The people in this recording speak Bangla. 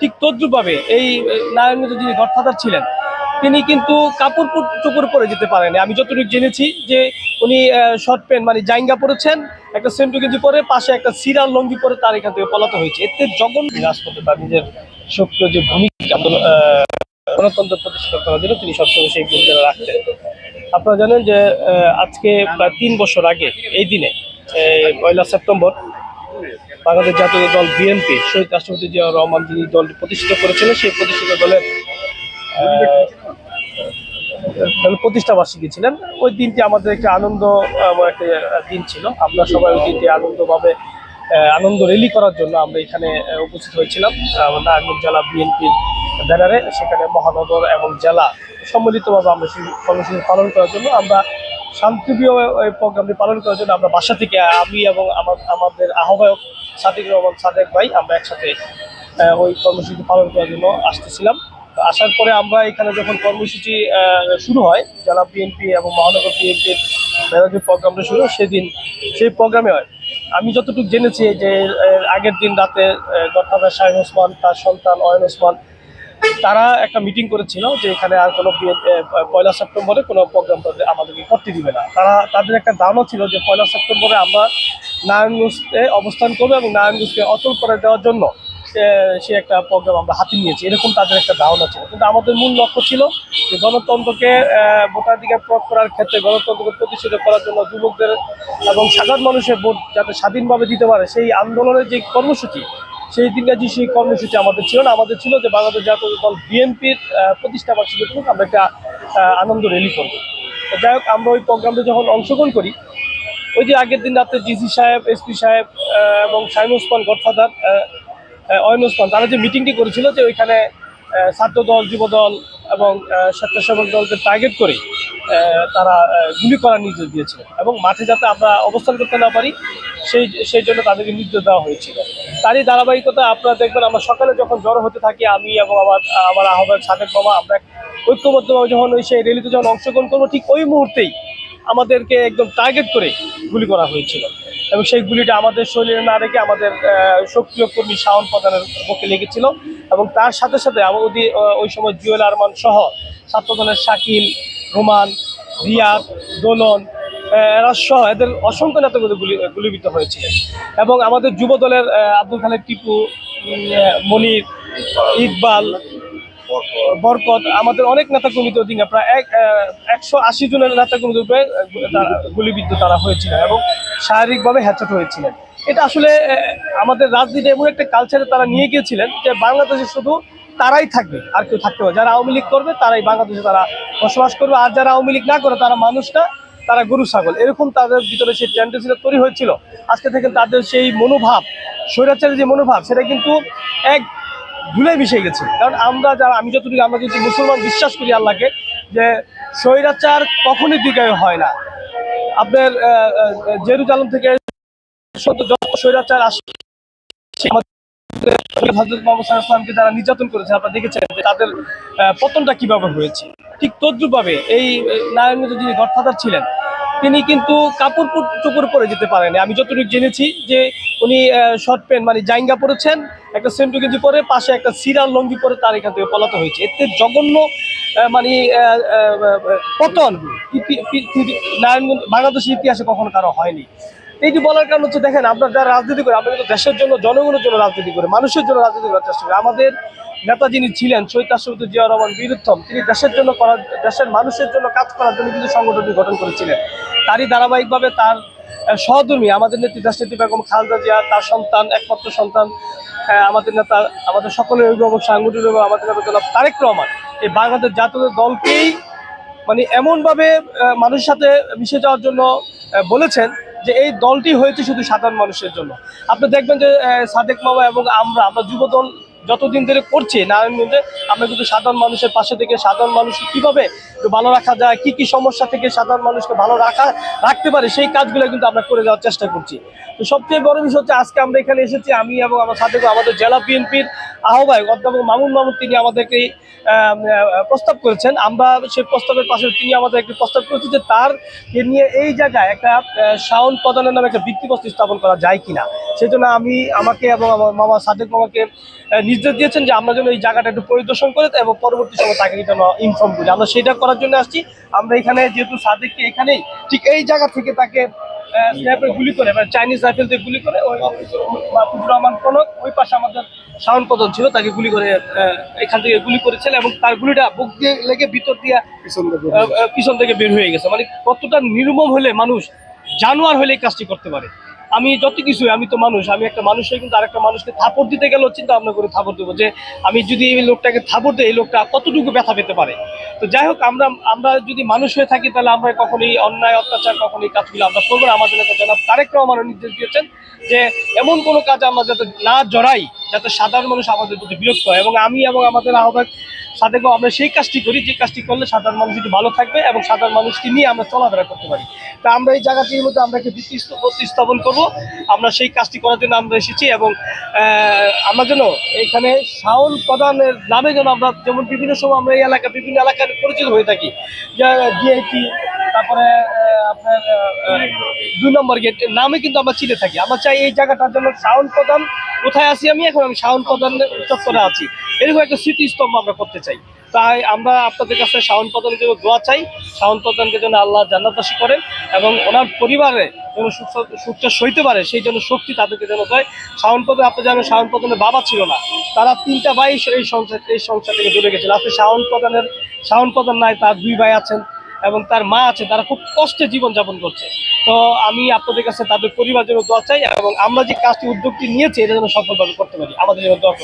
ঠিক তদ্রুপভাবে এই নারায়ণগঞ্জ যিনি গডফাদার ছিলেন, তিনি কিন্তু কাপড় চোপড় পরে যেতে পারেনি আমি যতটুকু জেনেছি যে উনি শর্ট প্যান্ট মানে জাইঙ্গা পরেছেন, একটা সেন্টু গেঞ্জি পরে, পাশে একটা সিরাল লঙ্গি পরে তার এখান থেকে পলাতে হয়েছে। এতে জগন করতে তার নিজের সক্রিয় যে ভূমিকা গণতন্ত্র প্রতিষ্ঠা করার জন্য তিনি সবসময় সেই ভূমিকা রাখতেন। আপনারা জানেন যে আজকে প্রায় তিন বছর আগে, এই দিনে পয়লা সেপ্টেম্বর বাংলাদেশ জাতীয় দল বিএনপি শহীদ রাষ্ট্রপতি জিয়াউর রহমান যিনি দলটি প্রতিষ্ঠিত করেছিলেন, সেই প্রতিষ্ঠিত দলের প্রতিষ্ঠা বার্ষিকী ছিলেন। ওই দিনটি আমাদের একটা আনন্দ একটা দিন ছিল। আমরা সবাই ওই দিনটি আনন্দভাবে আনন্দ রেলি করার জন্য আমরা এখানে উপস্থিত হয়েছিলাম। নারায়ণগঞ্জ জেলা বিএনপির ব্যানারে সেখানে মহানগর এবং জেলা সম্মিলিতভাবে আমরা সেই কর্মসূচি পালন করার জন্য আমরা শান্তিপ্রিয় এই প্রোগ্রামটি পালন করার জন্য আমরা বাসা থেকে আমি এবং আমাদের আহ্বায়ক সাদিক রহমান সাদেক ভাই আমরা একসাথে ওই কর্মসূচি পালন করার জন্য আসতেছিলাম। আসার পরে আমরা এখানে যখন কর্মসূচি শুরু হয়, জেলা বিএনপি এবং মহানগর বিএনপির যে প্রোগ্রামটা শুরু সেদিন সেই প্রোগ্রামে হয়। আমি যতটুকু জেনেছি যে আগের দিন রাতে গডফাদার শাহিন ওসমান, তার সন্তান অয়ন ওসমান তারা একটা মিটিং করেছিল যে এখানে আর কোনো পয়লা সেপ্টেম্বরে কোনো প্রোগ্রাম আমাদেরকে করতে দিবে না। তারা তাদের একটা ধারণা ছিল যে পয়লা সেপ্টেম্বরে আমরা নারায়ণগঞ্জে অবস্থান করব এবং নারায়ণগঞ্জকে অচল করে দেওয়ার জন্য সে একটা প্রোগ্রাম আমরা হাতে নিয়েছি। এরকম তাদের একটা ধারণা ছিল। কিন্তু আমাদের মূল লক্ষ্য ছিল যে গণতন্ত্রকে ভোটাধিকার প্রয়োগ করার ক্ষেত্রে, গণতন্ত্রকে প্রতিষ্ঠিত করার জন্য যুবকদের এবং সাধারণ মানুষের ভোট যাতে স্বাধীনভাবে দিতে পারে, সেই আন্দোলনের যে কর্মসূচি সেই দিনকাজি সেই কর্মসূচি আমাদের ছিল না, আমাদের ছিল যে বাংলাদেশ জাতীয় দল বিএনপির প্রতিষ্ঠা বার্ষিকী উপলক্ষে আমরা একটা আনন্দ র্যালি করব। যাই হোক, আমরা ওই প্রোগ্রামে যখন অংশগ্রহণ করি, ওই যে আগের দিন রাতে ডিসি সাহেব এসপি সাহেব এবং শাহিন ওসমান গডফাদার অয়ন ওসমান, তারা যে মিটিংটি করেছিল যে ওইখানে ছাত্র দল, যুব দল এবং স্বেচ্ছাসেবক দলকে টার্গেট করে তারা গুলি করার নির্দেশ দিয়েছিল। এবং মাঠে যাতে আমরা অবস্থান করতে না পারি, সেই সেই জন্য তাদেরকে নির্দেশ দেওয়া হয়েছিল। তারই ধারাবাহিকতা আপনারা দেখবেন, আমরা সকালে যখন জড়ো হতে থাকি, আমি এবং আমার আমার আহ্বায়ক সাদেক মামা, আমরা ঐক্যবদ্ধভাবে যখন ওই সেই র্যালিতে যখন অংশগ্রহণ করব, ঠিক ওই মুহূর্তেই আমাদেরকে একদম টার্গেট করে গুলি করা হয়েছিল। এবং সেই গুলিটা আমাদের শরীরে না রেখে আমাদের সক্রিয় কর্মী শাওন প্রধানের পক্ষে লেগেছিল। এবং তার সাথে সাথে আমাদের ওই সময় জুয়েল আরমান সহ ছাত্রদলের শাকিল, রোমান, রিয়াদ, দোলন এরা এদের অসংখ্য নেতাগুলো গুলি গুলিবিদ্ধ হয়েছিলেন এবং আমাদের যুব দলের আব্দুল খালেক টিপু মনির, ইকবাল, বরকত, আমাদের অনেক নেতা কর্মীদের অধীনে প্রায় এক একশো আশি জনের নেতা কর্মীদের উপরে গুলিবিদ্ধ তারা হয়েছিলেন এবং শারীরিকভাবে হ্যাচট হয়েছিলেন। এটা আসলে আমাদের রাজনীতি এমন একটা কালচারে তারা নিয়ে গিয়েছিলেন যে বাংলাদেশে শুধু তারাই থাকবে, আর কেউ থাকতে পারে যারা আওয়ামী লীগ করবে, তারাই বাংলাদেশে তারা বসবাস করবে। আর যারা আওয়ামী লীগ না করে, তারা মানুষটা তারা গরু, ছাগল। এরকম তাদের ভিতরে সেই টেন্ডেন্সিটা তৈরি হয়েছিল। আজকে থেকে তাদের সেই মনোভাব, স্বৈরাচারের যে মনোভাব, সেটা কিন্তু এক ধুলে মিশে গেছে। কারণ আমরা যারা আমি যতটুকু আমরা যদি মুসলমান বিশ্বাস করি আল্লাহকে, যে স্বৈরাচার কখনই বিজয় হয় না। আপনার জেরুজালেম থেকে যত স্বৈরাচার আসে হজরত যারা নির্যাতন করেছে, আপনারা দেখেছেন যে তাদের পতনটা কীভাবে হয়েছে? ঠিক তদ্রুপভাবে এই নারায়ণগঞ্জ যিনি গডফাদার ছিলেন, তিনি কিন্তু কাপড় চোপড় পরে যেতে পারেনি আমি যতটুকু জেনেছি যে উনি শর্ট প্যান্ট মানে জাইঙ্গা পরেছেন, একটা সেন্টু গেঞ্জি পরে, পাশে একটা সিরাল লঙ্গি পরে তার এখান থেকে পলাতে হয়েছে। এতে জঘন্য মানে পতন। নারায়ণগঞ্জ, বাংলাদেশের ইতিহাসে কখনো কারও হয়নি। এইটি বলার কারণ হচ্ছে দেখেন আমরা যারা রাজনীতি করে আমরা কিন্তু দেশের জন্য, জনগণের জন্য রাজনীতি করে, মানুষের জন্য রাজনীতি করার চেষ্টা করি। আমাদের নেতা যিনি ছিলেন, শহীদ রাষ্ট্রপতি জিয়া রহমান বীরুত্তম, তিনি দেশের জন্য করার, দেশের মানুষের জন্য কাজ করার জন্য কিন্তু সংগঠনটি গঠন করেছিলেন। তারই ধারাবাহিকভাবে তার সহধর্মী, আমাদের নেত্রী দেশনেত্রী বেগম খালেদা জিয়া, তার সন্তান, একমাত্র সন্তান আমাদের নেতা, আমাদের সকলের অভিভাবক, সাংগঠনিক আমাদের নেতা তারেক রহমান। এই বাংলাদেশ জাতীয় দলকেই মানে এমনভাবে মানুষের সাথে মিশে যাওয়ার জন্য বলেছেন। যে এই দলটি হয়েছে শুধু সাধারণ মানুষের জন্য। আপনি দেখবেন যে সাদেক মামা এবং আমরা আমরা যুব দল যতদিন ধরে করছি নারায়ণগঞ্জে আমরা কিন্তু সাধারণ মানুষের পাশে থেকে সাধারণ মানুষকে কীভাবে ভালো রাখা যায়, কি কি সমস্যা থেকে সাধারণ মানুষকে ভালো রাখা, রাখতে পারে, সেই কাজগুলো কিন্তু আমরা করে যাওয়ার চেষ্টা করছি। তো সবচেয়ে বড় বিষয় হচ্ছে আজকে আমরা এখানে এসেছি, আমি এবং আমার সাথে আমাদের জেলা বিএনপির আহ্বায়ক অধ্যাপক মামুন মামুন, তিনি আমাদেরকে প্রস্তাব করেছেন। আমরা সেই প্রস্তাবের পাশে তিনি আমাদের একটি প্রস্তাব করেছেন যে তার নিয়ে এই জায়গায় একটা শাওন প্রদানের নামে একটা ভিত্তিপ্রস্তর স্থাপন করা যায় কিনা। সেই জন্য আমি আমাকে এবং আমার মামা সাদেক মামাকে নির্দেশ দিয়েছেন যে আমরা যেন এই জায়গাটা একটু পরিদর্শন করে এবং পরবর্তী সময় তাকে যেন ইনফর্ম করি। আমরা সেটা করার জন্য আসছি। আমরা এখানে যেহেতু সাদেককে এখানেই ঠিক এই জায়গা থেকে তাকে স্ন্যাপে গুলি করে মানে চাইনিজ রাইফেল দিয়ে গুলি করে ওই মাহফুজুর রহমান কনক ওই পাশে আমাদের শাওন পদন ছিল তাকে গুলি করে এখান থেকে গুলি করেছিল এবং তার গুলিটা বুক দিয়ে লেগে ভিতর দিয়ে পিছন থেকে বের হয়ে গেছে। মানে কতটা নির্মম হলে মানুষ জানোয়ার হলে এই কাজটি করতে পারে। আমি যত কিছু আমি তো মানুষ, আমি একটা মানুষ হয়ে কিন্তু আরেকটা মানুষকে থাপড় দিতে গেলেও চিন্তা ভাবনা করে থাপড় দেবো যে আমি যদি এই লোকটাকে থাপড় দিই, এই লোকটা কতটুকু ব্যথা পেতে পারে? তো যাই হোক, আমরা আমরা যদি মানুষ হয়ে থাকি, তাহলে আমরা কখনোই অন্যায়, অত্যাচার, কখনোই কাজগুলো আমরা করব না। আমাদের নেতা জনাব তারেক রহমান নির্দেশ দিয়েছেন যে এমন কোনো কাজ আমরা যাতে না জড়াই, যাতে সাধারণ মানুষ আমাদের প্রতি বিরক্ত হয়। এবং আমি এবং আমাদের আহ্বায়ক সাথেও আমরা সেই কাজটি করি, যে কাজটি করলে সাধারণ মানুষ একটু ভালো থাকবে এবং সাধারণ মানুষকে নিয়ে আমরা চলাফেরা করতে পারি। তা আমরা এই জায়গাটির মধ্যে আমরা একটি ভিত্তি স্থাপ- প্রতিস্থাপন করব। আমরা সেই কাজটি করার জন্য আমরা এসেছি এবং আমরা যেন এখানে সাউল প্রধানের নামে যেন আমরা যেমন বিভিন্ন সময় আমরা এই এলাকা, বিভিন্ন এলাকার পরিচিত হয়ে থাকি। যে ডিআইটি তারপরে দুই নম্বর গেট নামে কিন্তু আমরা চিনে থাকি। আমরা চাই এই জায়গাটার জন্য শাওন প্রধান কোথায় আছি আমি? এখন আমি শাওন প্রধান চত্বরে আছি। এরকম একটা স্মৃতিস্তম্ভ আমরা করতে চাই। তাই আমরা আপনাদের কাছে শাওন প্রধানের জন্য দোয়া চাই। শাওন প্রধানকে যেন আল্লাহ জান্নাতবাসী করেন এবং ওনার পরিবারে যেন সুখ সুখটা সইতে পারে, সেই জন্য শক্তি তাদেরকে যেন দেয়। শাওন প্রধান আপনি জানেন শাওন প্রধানের বাবা ছিল না। তারা তিনটা ভাই এই সংসার এই সংসার থেকে দূরে গেছিল। আপনি শাওন প্রধানের শাওন প্রধান নাই, তার দুই ভাই আছেন। এবং তার মা আছে, তারা খুব কষ্টে জীবন যাপন করছে। তো আমি আপনাদের কাছে তাদের পরিবার জন্য দোয়া চাই এবং আমরা যে কাজটি, উদ্যোগটি নিয়েছি, এটা যেন সফলভাবে করতে পারি। আমাদের জন্য দোয়া